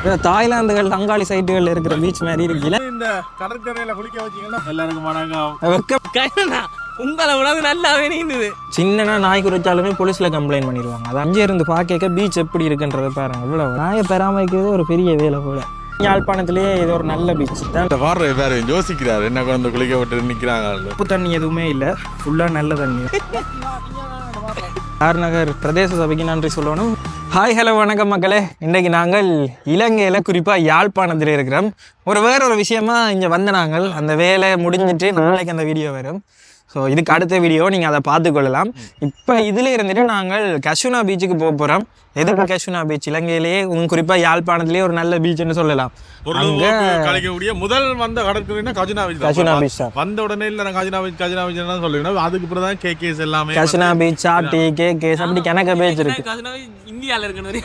தாய்லாந்துகள் தங்காளி சைட்டுகள் இருக்கிற பீச் மாதிரி இருக்குல்ல இந்த கடற்கரையில குளிக்க வச்சீங்கன்னா எல்லாருக்கும் வணக்கம். உங்களை விட நல்லாவே நீந்தது சின்னனா நாய் குறைச்சாலுமே போலீஸ்ல கம்ப்ளைண்ட் பண்ணிடுவாங்க. அது அங்கே இருந்து பார்க்க பீச் எப்படி இருக்குன்றத பாருங்க. இவ்வளவு நாயை பராமரிக்கிறது ஒரு பெரிய வேலை போல. யாழ்ப்பாணத்திலேயே இது ஒரு நல்ல பீச் தான் வார வேற யோசிக்கிறாரு. என்ன குழந்தை குளிக்க விட்டு நிக்கிறாங்க உப்பு தண்ணி எதுவுமே இல்லை. ஃபுல்லாக நல்ல தண்ணி. ஆர் நகர் பிரதேச சபைக்கு நன்றி சொல்லணும். ஹாய் ஹலோ வணக்கம் மக்களே. இன்றைக்கு நாங்கள் இலங்கையில் குறிப்பாக யாழ்ப்பாணத்தில் இருக்கிறோம். ஒரு வேற ஒரு விஷயமா இங்கே வந்த நாங்கள். அந்த வேலை முடிஞ்சிட்டு நாளைக்கு அந்த வீடியோ வரும். ஸோ இதுக்கு அடுத்த வீடியோ நீங்கள் அதை பார்த்துக்கொள்ளலாம் இப்போ இதில் இருந்துட்டு நாங்கள் கஷுனா பீச்சுக்கு போக போகிறோம் எதுக்கு கஷுனா பீச் இலங்கையிலேயே குறிப்பாக யாழ்ப்பாணத்திலேயே ஒரு நல்ல பீச்னு சொல்லலாம். அங்கே கழிக்கக்கூடிய முதல் வந்த கடற்கரைனா கஜினா பீச் கஜினா பீச் தான். வந்த உடனே இல்ல நான் கஜினா பீச் கஜினா பீச் தான் சொல்லுவேன். அதுக்கு அப்புறம் தான் கே கேஸ் எல்லாமே கஷுனா பீச் சாட்டி கே கேஸ் அப்படி கணக்க பீச் இருக்கு. இந்தியால இருக்கணும்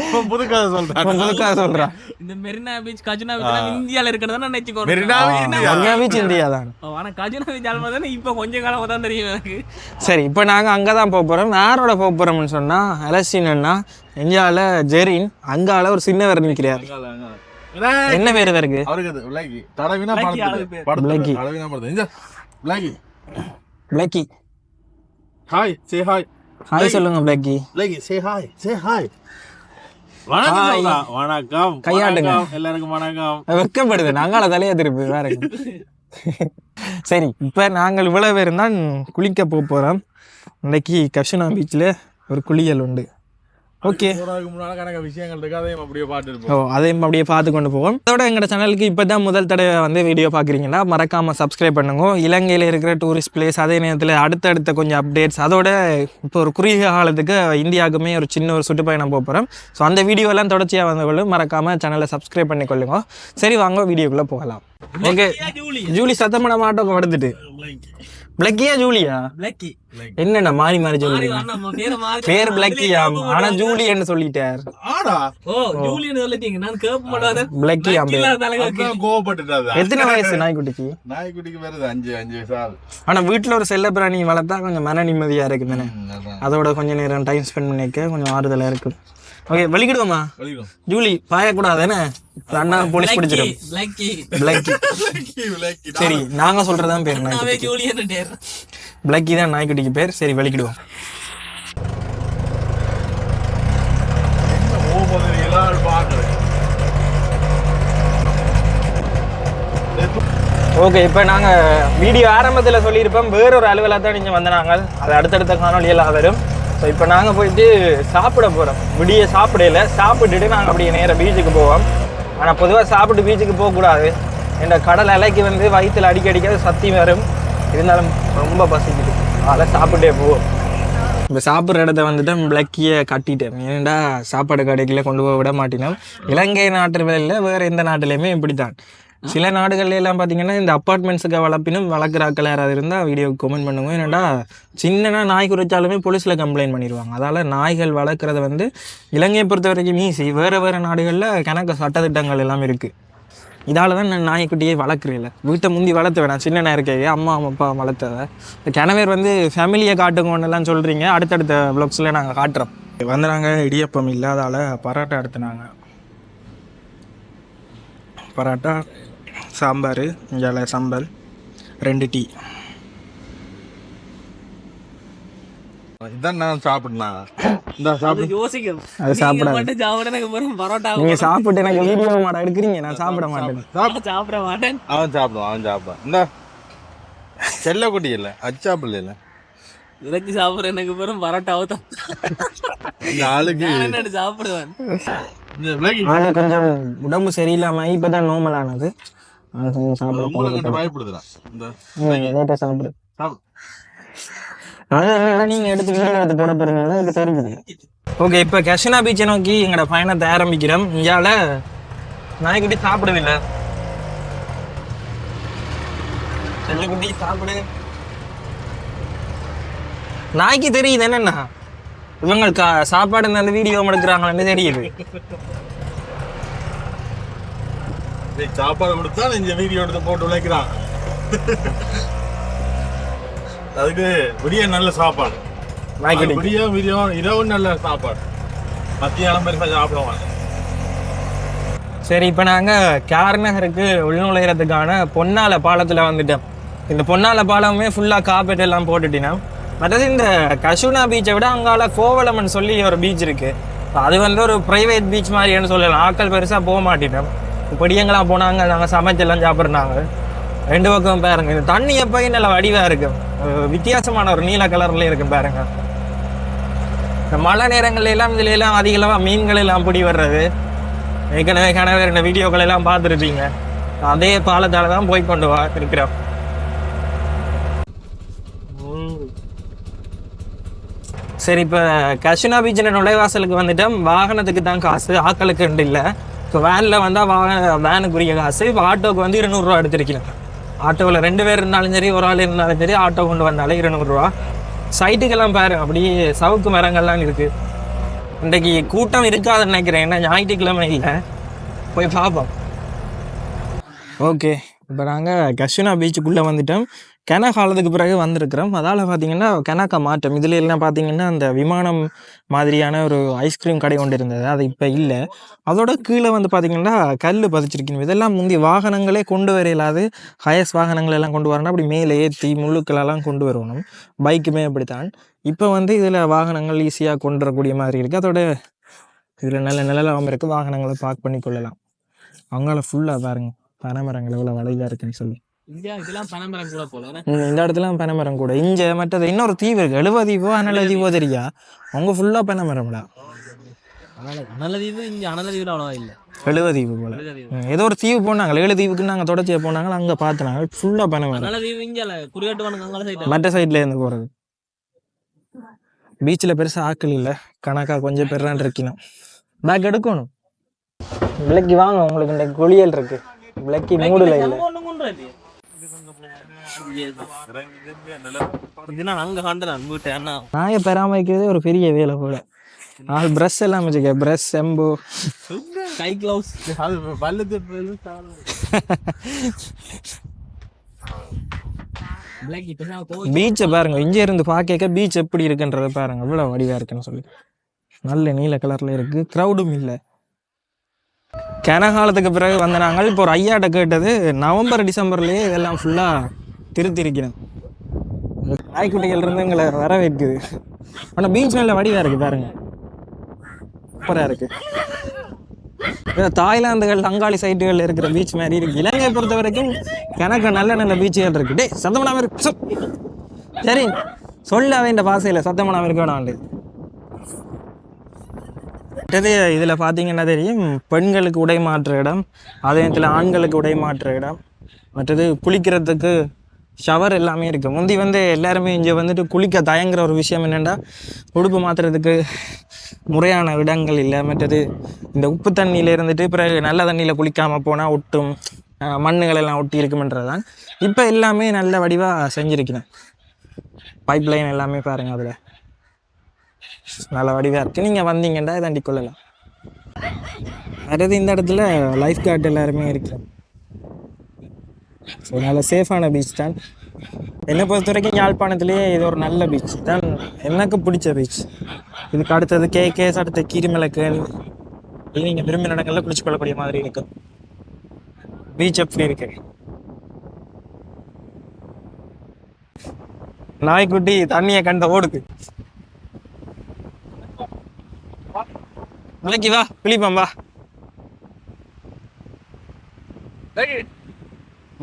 இப்போ புது கதை சொல்றேன் உங்களுக்காக சொல்கிறேன் இந்த மெரினா பீச் கஜுனா பீச் இந்தியால இருக்கிறதா நினைச்சுக்கோ மெரினா பீச் இந்தியா. தான். ஆனா கஜுனா பீச் ஆல்மா தானே இப்போ கொஞ்ச காலமா தான் தெரியும் எனக்கு. சரி இப்போ நாங்கள் அங்கே தான் போக போகிறோம் யாரோட போக போகிறோம்னு சொன்னால் அலசினா எஞ்சால ஜெரின் அங்கால ஒரு சின்னவர் நிற்கிறார் என்ன பேர் இவருக்கு? அவருக்கு விலகி. தடவினா பிளக்கி ஹாய் சே ஹாய் ஹாய் சொல்லுங்க பிளக்கி விலகி சே ஹாய் சே ஹாய் வணக்கம். வணக்கம். கையாட்டுங்க. வணக்கம். எல்லாருக்கும் வணக்கம். வெக்கப்படுது. நாங்கள தலையா திருப்பி வேற. சரி இப்போ நாங்கள் இவ்வளோ பேர் தான் குளிக்க போக போகிறோம் இன்னைக்கு கஷுனா பீச்சில் ஒரு குளியல் உண்டு. ஓகே கணக்க விஷயங்கள் இருக்கு அதையும் அப்படியே ஓ அதையும் அப்படியே பார்த்து கொண்டு போவோம். அதோட எங்களோட சேனலுக்கு இப்போ தான் முதல் தடவை வந்து வீடியோ பார்க்குறீங்கன்னா மறக்காமல் சப்ஸ்கிரைப் பண்ணுங்க. இலங்கையில் இருக்கிற டூரிஸ்ட் பிளேஸ் அதே நேரத்தில் அடுத்தடுத்த கொஞ்சம் அப்டேட்ஸ் அதோட இப்போ ஒரு குறுகிய காலத்துக்கு இந்தியாவுக்குமே ஒரு சின்ன ஒரு சுற்றுப்பயணம் போக போகிறோம் ஸோ அந்த வீடியோலாம் தொடர்ச்சியாக வந்தவங்களும் மறக்காமல் சேனலை சப்ஸ்கிரைப் பண்ணிக்கொள்ளுங்க. சரி வாங்க வீடியோக்குள்ளே போகலாம். Okay Julie? ஜூலி சத்தம் பண்ண மாட்டோம் படுத்துட்டு. பிளக்கியா ஜூலியா பிளக்கி என்னண்ணா மாறி மாறி ஜூலி பேரை பிளக்கியா ஆனால் ஜூலின்னு சொல்லிட்டார். ஆடா. ஓ ஜூலின்னு சொல்லிட்டீங்க. நான் கேட்க மாட்டேன். பிளக்கியா அதான் கோவப்பட்டுட்டாது எத்தனை வயசு நாய்க்குட்டிக்கு? நாய்க்குட்டிக்கு வருது அஞ்சு அஞ்சு வயசு ஆனா வீட்ல ஒரு செல்ல பிராணி வளர்த்தா கொஞ்சம் மன நிம்மதியா இருக்கு தானே. அதோட கொஞ்ச நேரம் டைம் ஸ்பெண்ட் பண்ணிக்க கொஞ்சம் ஆறுதலா இருக்கும். ஓகே வெளிக்கிடுவோமா. ஜூலி பாயக்கூடாது என்ன அண்ணா போலீஸ் பிடிச்சிடும் பிளக்கி. சரி நாங்க சொல்றதான் பேர் பிளக்கி தான் நாய்க்குட்டிக்கு பேர். சரி வெளிக்கிடுவோம். ஓகே இப்போ நாங்கள் வீடியோ ஆரம்பத்தில் சொல்லியிருப்போம். வேறொரு அலுவலாக தான் நீங்கள். வந்தாங்க அது அடுத்தடுத்த காணொலியெல்லாம் வரும் ஸோ இப்போ நாங்கள் போயிட்டு சாப்பிட போகிறோம் விடிய சாப்பிடல. சாப்பிட்டுட்டு நாங்கள் அப்படியே நேராக பீச்சுக்கு போவோம். ஆனால் பொதுவாக சாப்பிட்டு பீச்சுக்கு போகக்கூடாது. இந்த கடல் அலைக்கு வந்து வயிற்றில் அடிக்க அடிக்காத சத்தி வரும். இருந்தாலும் ரொம்ப பசிக்குது. அதனால் சாப்பிட்டே போவோம். இப்போ சாப்பிட்ற இடத்த வந்துட்டு பிளக்கியை கட்டிட்டேன் ஏன்டா சாப்பாடு கடைக்குள்ளே கொண்டு போக விட மாட்டினோம்? இலங்கை நாட்டில் இல்லை வேறு எந்த நாட்டிலையுமே இப்படி தான் சில நாடுகள்ல எல்லாம் பார்த்தீங்கன்னா இந்த அப்பார்ட்மெண்ட்ஸுக்கு வளர்ப்பினும் வளர்க்குறாக்கள் யாராவது இருந்தால் வீடியோ கமெண்ட் பண்ணுங்க. ஏன்னாடா சின்னனா நாய் குறைச்சாலுமே போலீஸில் கம்ப்ளைண்ட் பண்ணிடுவாங்க அதால் நாய்கள் வளர்க்குறது வந்து இலங்கையை பொறுத்த வரைக்கும் ஈஸி வேறு வேறு நாடுகளில் கணக்கு சட்டத்திட்டங்கள் எல்லாம் இருக்குது இதால் தான் நான் நாய்க்குட்டியே வளர்க்குறேன் வீட்டை முந்தி வளர்த்து வேணாம் சின்ன நான் இருக்கே அம்மா அப்பா வளர்த்ததை. இந்த கிணவர் வந்து ஃபேமிலியை காட்டுங்கன்னெல்லாம் சொல்கிறீங்க அடுத்தடுத்த ப்ளாக்ஸில் நாங்கள் காட்டுறோம். வந்து நாங்கள் இடியப்பம் இல்லாதால பரோட்டா எடுத்துனாங்க. பரோட்டா சாம்பார் இங்கே சம்பல் ரெண்டு டீ. இதான் நான் சாப்பிடலாம் இந்த சாப்பிடு. யோசிக்கும் அது சாப்பிடாது. மட்டும் சாப்பிட எனக்கு வெறும் பரோட்டா சாப்பிட்டு எனக்கு வீடியோ மாட எடுக்கிறீங்க நான் சாப்பிட மாட்டேன். சாப்பிடு. சாப்பிட. மாட்டேன். அவன் சாப்பிடுவான் அவன் சாப்பிடுவான். இந்த. செல்லக்குட்டி இல்லை அச்சாப்பிள்ளை இல்லை. இறக்கி சாப்பிட எனக்கு வெறும் பரோட்டாவை தான். சாப்பிடுவேன். ஆனால் கொஞ்சம் உடம்பு சரியில்லாமல் இப்போ தான் சாப்பிட உங்களை கண்டு பயப்படுதுறான் இந்த லேட்டாக சாப்பிடு. சாப்பிடு அதெல்லாம் நீங்கள் எடுத்து வீடியோ எடுத்து போட போகிறீங்க எனக்கு தெரியுது ஓகே இப்போ கஷினா பீச்சை நோக்கி எங்களோட பயணத்தை ஆரம்பிக்கிறோம். இங்கால நாய்க்குட்டி சாப்பிடவில்லை. செல்லக்குட்டி சாப்பிடு. நாய்க்கு தெரியுது என்னன்னா இவங்க கா- சாப்பாடு இந்த வீடியோ எடுக்கிறாங்கன்னு தெரியுது. சாப்பாடு கொடுத்தா இந்த வீடியோ எடுத்து போட்டு உழைக்கிறான் அதுக்கு விடிய நல்ல சாப்பாடு. நாய்க்குட்டி விடிய இரவு நல்ல சாப்பாடு. மத்தியானம் பெருசா சாப்பிடுவாங்க சரி இப்போ நாங்கள் கேர் நகருக்கு உள்நுழைகிறதுக்கான பொன்னால பாலத்தில் வந்துட்டோம் இந்த பொன்னால பாலமே ஃபுல்லாக காப்பேட் எல்லாம் போட்டுட்டினா? மற்றது இந்த கஷுனா பீச்சை விட அங்கால கோவலம்னு சொல்லி ஒரு பீச் இருக்கு. அது வந்து ஒரு ப்ரைவேட் பீச் மாதிரின்னு சொல்லலாம். ஆட்கள் பெருசாக போக மாட்டிட்டோம் இப்படியெல்லாம் போனாங்க நாங்கள் சமைச்செல்லாம் சாப்பிட்றாங்க ரெண்டு பக்கம் பாருங்க இந்த தண்ணி எப்பயும் நல்ல வடிவாக இருக்கும். வித்தியாசமான ஒரு நீல கலரில் இருக்கும் பாருங்க. இந்த மழை நேரங்கள்ல எல்லாம் இதுல எல்லாம் அதிகளவாக மீன்கள் எல்லாம் பிடி வர்றது. ஏற்கனவே கணவர் இந்த வீடியோக்கள் எல்லாம் பார்த்துருப்பீங்க. அதே பாலத்தால் தான் போய் கொண்டு வா இருக்கிறோம். சரி இப்போ கஷினா பீச்சில் நுழைவாசலுக்கு வந்துட்டோம். வாகனத்துக்கு தான் காசு ஆக்களுக்கு இல்லை. இப்போ வேனில் வந்தால் வாகன வேனுக்குரிய காசு. இப்போ ஆட்டோக்கு வந்து இருநூறுவா எடுத்திருக்கிறேன் ஆட்டோவில் ரெண்டு பேர் இருந்தாலும் சரி ஒரு ஆள் இருந்தாலும் சரி ஆட்டோ கொண்டு வந்தாலே இருநூறுவா சைட்டுக்கெல்லாம் பாரு அப்படியே சவுக்கு மரங்கள்லாம் இருக்குது இன்றைக்கு கூட்டம் இருக்காதுன்னு நினைக்கிறேன். ஏன்னா ஞாயிற்றுக்கிழமை இல்லை. போய் பார்ப்போம். ஓகே. இப்போ நாங்கள் கஷ்னா பீச்சுக்குள்ளே வந்துட்டோம். கெனா காலத்துக்கு பிறகு வந்திருக்கிறோம். அதால் பார்த்தீங்கன்னா கெனாக்கா மாற்றம். இதில் எல்லாம் பார்த்தீங்கன்னா அந்த விமானம் மாதிரியான ஒரு ஐஸ்கிரீம் கடை ஒன்று இருந்தது. அது இப்போ இல்லை. அதோட கீழே வந்து பார்த்தீங்கன்னா கல் பதிச்சிருக்கணும். இதெல்லாம் முந்தி வாகனங்களே கொண்டு வர இல்லாது ஹயஸ் வாகனங்கள் எல்லாம் கொண்டு வரணும் அப்படி மேலே ஏற்றி முள்ளுக்களெல்லாம் கொண்டு வரணும். பைக்குமே அப்படித்தான். இப்போ வந்து இதில் வாகனங்கள் ஈஸியாக கொண்டு வரக்கூடிய மாதிரி இருக்குது அதோட இதில் நல்ல நிழலாகவும் இருக்குது வாகனங்களை பார்க் பண்ணி கொள்ளலாம். அவங்களால ஃபுல்லாக பாருங்க. பனைமரங்கள் எவ்வளோ வளைவாக இருக்குன்னு சொல்லி. இந்த இடத்துல பனைமரம் கூட. இங்கே மற்றது இன்னொரு தீவு இருக்கு. எழுபது தீவோ அனல தீவோ தெரியா? அவங்க ஃபுல்லாக பனைமரம்டா அனல தீவு இங்க அனல தீவுல அவ்வளவா இல்ல. எழுபது தீவு போல. ம், ஏதோ ஒரு தீவு போனாங்க. ஏழு தீவுக்கு நாங்கள் தொடர்ச்சியாக போனாங்க. அங்கே பார்த்துனாங்க ஃபுல்லாக பனைமரம் இங்க மற்ற சைட்ல இருந்து போகிறது பீச்சில் பெருசாக ஆக்கள் இல்லை. கணக்கா கொஞ்சம் பெறான் இருக்கணும். பேக் எடுக்கணும். விலைக்கு வாங்க. உங்களுக்கு இந்த குளியல் இருக்கு. விலைக்கு மூடுல இல்லை அங்க அண்ணா நாயை பராமரிக்கிறதே ஒரு பெரிய வேலை போல. ஆள் ப்ரஷ் எல்லாம் வச்சுக்க ப்ரஷ் செம்பு கை கிளவுஸ் போய் பீச்சை பாருங்க இங்கே இருந்து பார்க்க பீச் எப்படி இருக்குன்றதை பாருங்க. இவ்வளோ வடிவா இருக்குன்னு சொல்லி. நல்ல நீல கலர்ல இருக்கு. க்ரௌடும் இல்லை. கனகாலத்துக்கு பிறகு வந்த நாங்கள் இப்போ ஒரு ஐயாட்ட கேட்டது நவம்பர் டிசம்பர்லயே இதெல்லாம் ஃபுல்லா திருத்திருக்கிறேன். நாய்க்குட்டிகள் இருந்து எங்களை வரவேற்குது. ஆனால் பீச் நல்ல வடிவாக இருக்கு பாருங்க. சூப்பராக இருக்கு. தாய்லாந்துகள் அங்காளி சைட்டுகள் இருக்கிற பீச் மாதிரி இருக்கு. இலங்கையை பொறுத்த வரைக்கும் எனக்கு நல்ல நல்ல பீச்சுகள் இருக்கு. டே சத்தமனாம இருக்கு சரி சொல்ல வேண்ட பாசையில். சத்தமனாம இருக்க வேணாண்டு மற்றது இதில் பார்த்தீங்கன்னா தெரியும் பெண்களுக்கு உடை மாற்ற இடம் அதே நேரத்தில் ஆண்களுக்கு உடை மாற்ற இடம். மற்றது குளிக்கிறதுக்கு ஷவர் எல்லாமே இருக்குது முந்தி வந்து எல்லாருமே இங்கே வந்துட்டு குளிக்க தயங்குற ஒரு விஷயம் என்னென்னா உடுப்பு மாற்றுறதுக்கு முறையான இடங்கள் இல்லை. மற்றது இந்த உப்பு தண்ணியில் இருந்துட்டு பிறகு நல்ல தண்ணியில் குளிக்காமல் போனால் ஒட்டும் மண்ணுகளெல்லாம் மண்ணுகள் எல்லாம் ஒட்டி இருக்குமென்றது தான் இப்போ எல்லாமே நல்ல வடிவாக செஞ்சுருக்கிறேன் பைப் லைன் எல்லாமே பாருங்கள் அதில். நல்ல வடிவாக இருக்குது நீங்கள் வந்தீங்கன்னா தாண்டி கொள்ளலாம். அடுத்து இந்த இடத்துல லைஃப் கார்டு எல்லாருமே இருக்கிறேன் ஸோ நல்ல சேஃபான பீச் தான். என்னை பொறுத்த வரைக்கும் யாழ்ப்பாணத்திலேயே இது ஒரு நல்ல பீச் தான். எனக்கு பிடிச்ச பீச் இதுக்கு அடுத்தது கே கேஸ் அடுத்த கீரிமலைக்கு. இது நீங்கள் விரும்பின இடங்கள்ல குளிச்சு கொள்ளக்கூடிய மாதிரி இருக்கு. பீச் எப்படி இருக்கு? நாய்க்குட்டி தண்ணியை கண்ட ஓடுக்கு விலைக்கு வா பிளிப்பம் வா.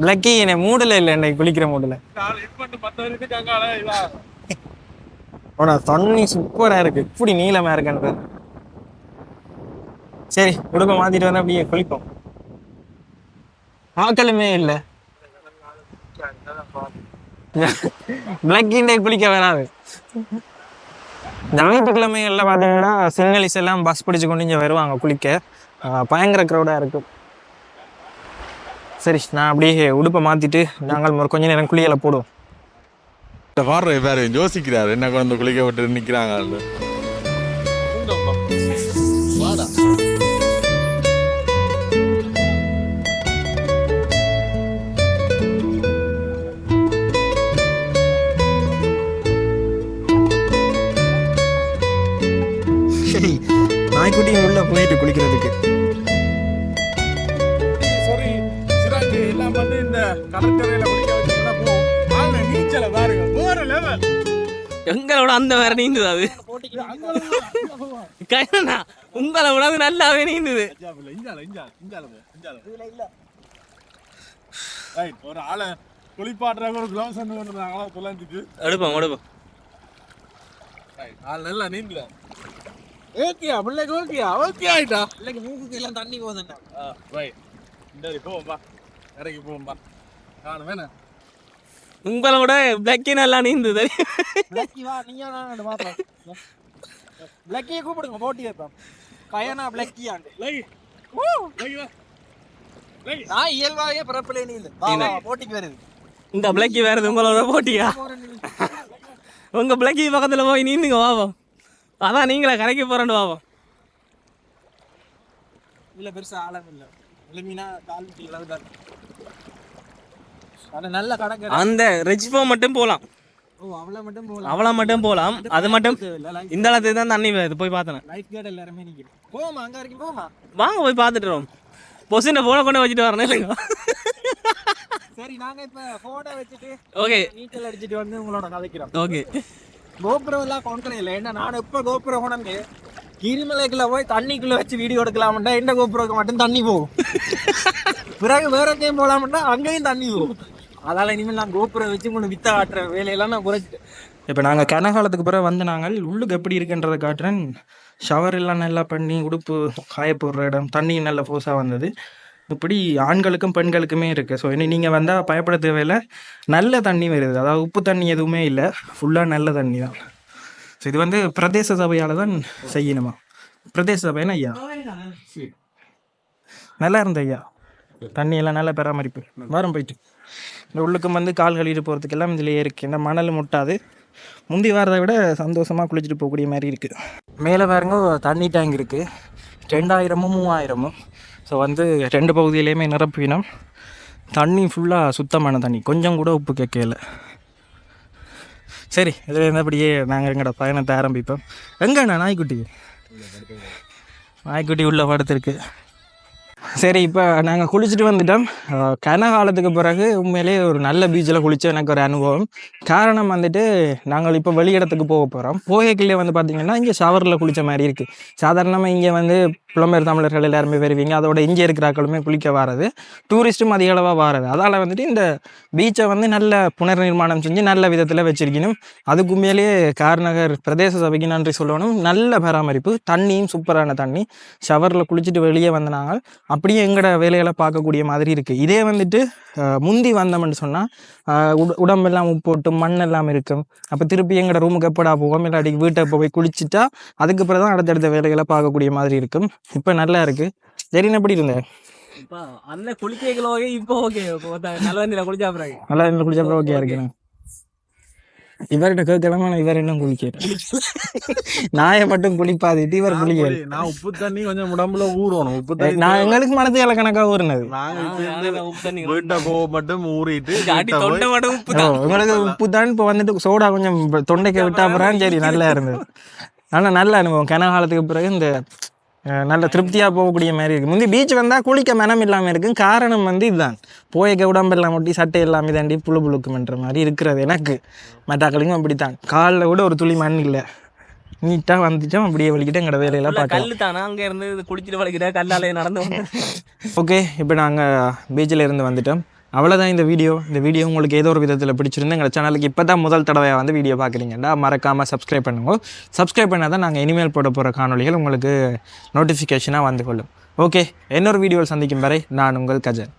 லக்கி என்னை மூடல இல்லை என்னை குளிக்கிற மூடல. உன தண்ணி சூப்பரா இருக்கு. இப்படி நீளமா இருக்கன்ற சரி உடுப்ப மாத்திட்டு வந்தா அப்படியே குளிப்போம். ஆக்கலுமே இல்லை. பிளக்கிண்டே குளிக்க வராது. ஞாயிற்றுக்கிழமைகளில் பார்த்தீங்கன்னா சிங்களீஸ் எல்லாம் பஸ் பிடிச்சு கொண்டு இங்கே வருவாங்க குளிக்க. பயங்கர க்ரௌடாக இருக்கும். சரி நான் அப்படியே உடுப்பை மாற்றிட்டு நாங்கள் ஒரு கொஞ்ச நேரம் குளியலை போடுவோம். பாரு பாரு யோசிக்கிறாரு என்ன குழந்தை குளிக்க விட்டு அந்த மாதிரி நீந்தது அது. கண்ணா உங்களை உணவு நல்லாவே நீந்தது. ஒரு ஆளை குளிப்பாட்டுறாங்க ஒரு கிளவுஸ் ஒன்று கொண்டுறாங்களா தொலைஞ்சிட்டு எடுப்போம் எடுப்போம். ஆள் நல்லா நீந்தல ஓகேயா பிள்ளைக்கு ஓகேயா ஓகே ஆயிட்டா பிள்ளைக்கு மூக்குக்கு எல்லாம் தண்ணி போகுதுண்ணா ரைட். இந்த போவோம்பா. இறக்கி போவோம்பா. காணும் வேணா. உங்களை விட பிளக்கி நல்லா நீந்துது. பிளக்கியை கூப்பிடுங்க போட்டி வைப்போம். கயனா பிளக்கியாண்டு நான் இயல்பாகவே பிறப்பிலே நீந்து. போட்டிக்கு வருது. இந்த பிளக்கி வேறது உங்களோட போட்டியா? உங்க பிளக்கி பக்கத்துல போய் நீந்துங்க வாவோம் அதான் நீங்களே கரைக்கு போறேன்னு வாவோம் இல்ல பெருசா ஆழம் இல்ல எளிமைனா கால் அளவு தான் நல்ல கணக்கு அந்த ரெஜ்போ மட்டும் போகலாம் அவளா மட்டும் போலாம். அது மட்டும் இந்த அளவுக்கு தான் தண்ணி வருது. போய் பார்த்தேன். லைஃப் கார்டு எல்லாருமே நிக்கிறோம் போமா அங்க வரைக்கும் போமா வாங்க போய் பார்த்துட்டு வரோம். பொசின போன கொண்டு வச்சுட்டு வரணும் இல்லைங்க? சரி நாங்க இப்ப போட்டோ வச்சுட்டு ஓகே நீச்சல் அடிச்சிட்டு வந்து உங்களோட கதைக்கிறோம். ஓகே கோபுரம் எல்லாம் கொண்டு இல்லை. ஏன்னா நான் எப்ப கோபுரம் கொண்டு கிரிமலைக்குள்ள போய் தண்ணிக்குள்ள வச்சு வீடியோ எடுக்கலாம்டா எந்த கோபுரம் மட்டும் தண்ணி போகும். பிறகு வேற எங்கேயும் போலாம்டா அங்கேயும் தண்ணி போகும். அதால இனிமேல் நான் கோபுரம் வச்சு உங்களை வித்த காட்டுற வேலையெல்லாம் நான் குறைச்சிட்டேன். இப்போ நாங்கள் கனகாலத்துக்கு பிறகு வந்து நாங்கள் உள்ளுக்கு எப்படி இருக்குன்றதை காட்டுறேன். ஷவர் எல்லாம் நல்லா பண்ணி உடுப்பு காய போடுற இடம் தண்ணி நல்ல ஃபோர்ஸாக வந்தது. இப்படி ஆண்களுக்கும் பெண்களுக்குமே இருக்குது ஸோ இனி நீங்கள் வந்தால் பயப்பட தேவையில்லை. நல்ல தண்ணி வருது. அதாவது உப்பு தண்ணி எதுவுமே இல்லை. ஃபுல்லாக நல்ல தண்ணி தான். ஸோ இது வந்து பிரதேச சபையால் தான் செய்யணுமா? பிரதேச சபைன்னா ஐயா? நல்லா இருந்த ஐயா. தண்ணி எல்லாம் பராமரிப்பு. வரும் போயிட்டு. இந்த உள்ளுக்கும் வந்து கால் கழுவிட்டு போகிறதுக்கெல்லாம் இதுலேயே இருக்குது இந்த மணல் முட்டாது. முந்தி வரதை விட சந்தோஷமாக குளிச்சுட்டு போகக்கூடிய மாதிரி இருக்குது மேலே பாருங்க தண்ணி டேங்க் இருக்குது ரெண்டாயிரமும் மூவாயிரமும். ஸோ வந்து ரெண்டு பகுதியிலையுமே நிரப்பினோம் தண்ணி ஃபுல்லாக சுத்தமான தண்ணி. கொஞ்சம் கூட உப்பு கேட்கல சரி இதில் இருந்தபடியே நாங்கள் எங்களோட பயணத்தை ஆரம்பிப்போம். எங்கண்ணா நாய்க்குட்டி. நாய்க்குட்டி உள்ள படுத்திருக்கு. சரி இப்போ நாங்கள் குளிச்சுட்டு வந்துட்டோம். கன காலத்துக்கு பிறகு உண்மையிலேயே ஒரு நல்ல பீச்சில் குளித்த எனக்கு ஒரு அனுபவம். காரணம் வந்துட்டு நாங்கள் இப்போ வெளியிடத்துக்கு போக போகிறோம் போகைக்குள்ளே வந்து பார்த்திங்கன்னா இங்கே ஷவரில் குளிச்ச மாதிரி இருக்குது சாதாரணமாக இங்கே வந்து புலம்பெயர் தமிழர்கள் எல்லாருமே வருவீங்க. அதோட இங்கே இருக்கிறாக்களுமே குளிக்க வாரது. டூரிஸ்ட்டும் அதிக அளவாக வாரது. அதால் வந்துட்டு இந்த பீச்சை வந்து நல்ல புனர் நிர்மாணம் செஞ்சு நல்ல விதத்தில் வச்சிருக்கணும். அதுக்கு உண்மையிலேயே கார்நகர் பிரதேச சபைக்கு நன்றி சொல்லணும். நல்ல பராமரிப்பு தண்ணியும் சூப்பரான தண்ணி. ஷவரில் குளிச்சுட்டு வெளியே வந்தனாங்க. அப்படியே எங்களோட வேலைகளை பார்க்கக்கூடிய மாதிரி இருக்குது இதே வந்துட்டு முந்தி வந்தோம்னு சொன்னால் உடம்பெல்லாம் உப்போட்டு மண்ணெல்லாம் இருக்கும். அப்போ திருப்பி எங்களோட ரூமுக்கு எப்படா போவோம்? இல்லாட்டி வீட்டை போய் குளிச்சுட்டா அதுக்கப்புறம் தான் அடுத்தடுத்த வேலைகளை பார்க்கக்கூடிய மாதிரி இருக்கும். இப்போ நல்லா இருக்குது சரின்னு எப்படி இருந்தேன் இப்போ அந்த குளிக்கைகள் ஓகே இப்போ ஓகே. நல்ல தண்ணியில் குளிச்சா பிறகு நல்லா இருந்து குளிச்சா அப்புறம் ஓகே இருக்குண்ணா இவர்கிட்ட கேட்கலாமா இவர் இன்னும் குளிக்கிறேன் நாயை மட்டும் குளிப்பாதிட்டு இவர் குளிக்கிறார். நான் உப்பு தண்ணி கொஞ்சம் உடம்புல ஊறணும். உப்பு தண்ணி நான் எங்களுக்கு மனது இல கணக்காக ஊறினது வீட்டை போக மட்டும் ஊறிட்டு உங்களுக்கு உப்பு தான் இப்போ வந்துட்டு சோடா கொஞ்சம் தொண்டைக்கு விட்டா அப்புறம் சரி நல்லா இருந்தது. ஆனால் நல்ல அனுபவம். கன காலத்துக்கு பிறகு இந்த நல்ல திருப்தியாக போகக்கூடிய மாதிரி இருக்குது முந்தி பீச் வந்தால் குளிக்க மனம் இல்லாமல் இருக்கும். காரணம் வந்து இதுதான். போய்க்க உடம்பெல்லாம் ஒட்டி சட்டை எல்லாம் இதாண்டி புழு புழுக்குமன்ற மாதிரி இருக்கிறது எனக்கு. மற்றாக்களுக்கும் அப்படித்தான். காலில் கூட ஒரு துளி மண் இல்லை. நீட்டாக வந்துட்டோம். அப்படியே வலிக்கிட்டு எங்களோட வேலையெல்லாம் பார்க்கலாம். கல்லு தானே? அங்க இருந்து குளிச்சுட்டு வளைக்கிற கல்லாலே நடந்து ஓகே இப்போ நாங்கள் பீச்சில் இருந்து வந்துட்டோம். அவ்வளோதான் இந்த வீடியோ. இந்த வீடியோ உங்களுக்கு ஏதோ ஒரு விதத்தில் பிடிச்சிருந்து எங்கள் சேனலுக்கு இப்போ தான் முதல் தடவையாக வந்து வீடியோ பார்க்குறீங்கடா மறக்காமல் சப்ஸ்கிரைப் பண்ணுங்க. சப்ஸ்கிரைப் பண்ணால் தான் நாங்கள் இனிமேல் போட போகிற காணொலிகள் உங்களுக்கு நோட்டிஃபிகேஷனாக வந்து கொள்ளும். ஓகே இன்னொரு வீடியோவில் சந்திக்கும் வரை நான் உங்கள் கஜன்.